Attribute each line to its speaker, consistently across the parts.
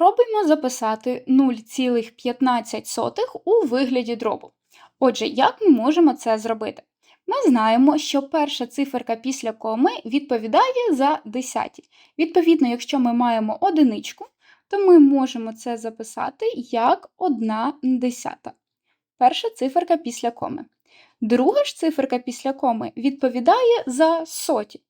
Speaker 1: Спробуймо записати 0,15 у вигляді дробу. Отже, як ми можемо це зробити? Ми знаємо, що перша циферка після коми відповідає за десяті. Відповідно, якщо ми маємо одиничку, то ми можемо це записати як 1 десята. Перша циферка після коми. Друга ж циферка після коми відповідає за соті.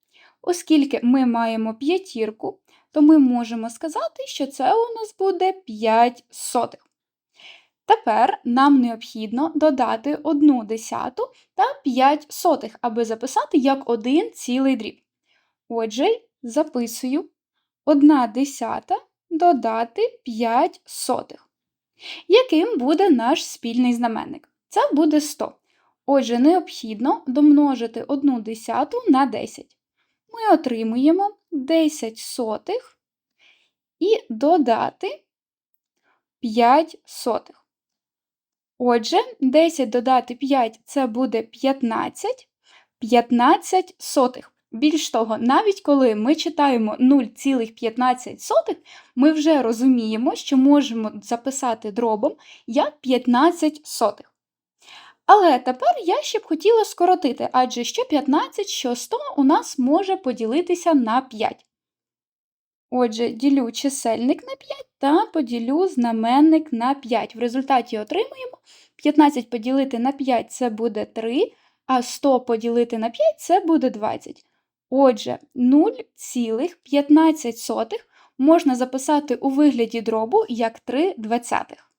Speaker 1: Оскільки ми маємо п'ятірку, то ми можемо сказати, що це у нас буде 5 сотих. Тепер нам необхідно додати 1 десяту та 5 сотих, аби записати як один цілий дріб. Отже, записую 1 десята додати 5 сотих. Яким буде наш спільний знаменник? Це буде 100. Отже, необхідно домножити 1 десяту на 10. Ми отримуємо 10 сотих і додати 5 сотих. Отже, 10 додати 5 це буде 15, 15 сотих. Більш того, навіть коли ми читаємо 0,15, ми вже розуміємо, що можемо записати дробом як 15 сотих. Але тепер я ще б хотіла скоротити, адже що 15, що 100 у нас може поділитися на 5. Отже, ділю чисельник на 5 та поділю знаменник на 5. В результаті отримуємо 15 поділити на 5 це буде 3, а 100 поділити на 5 це буде 20. Отже, 0,15 можна записати у вигляді дробу як 3 двадцятих.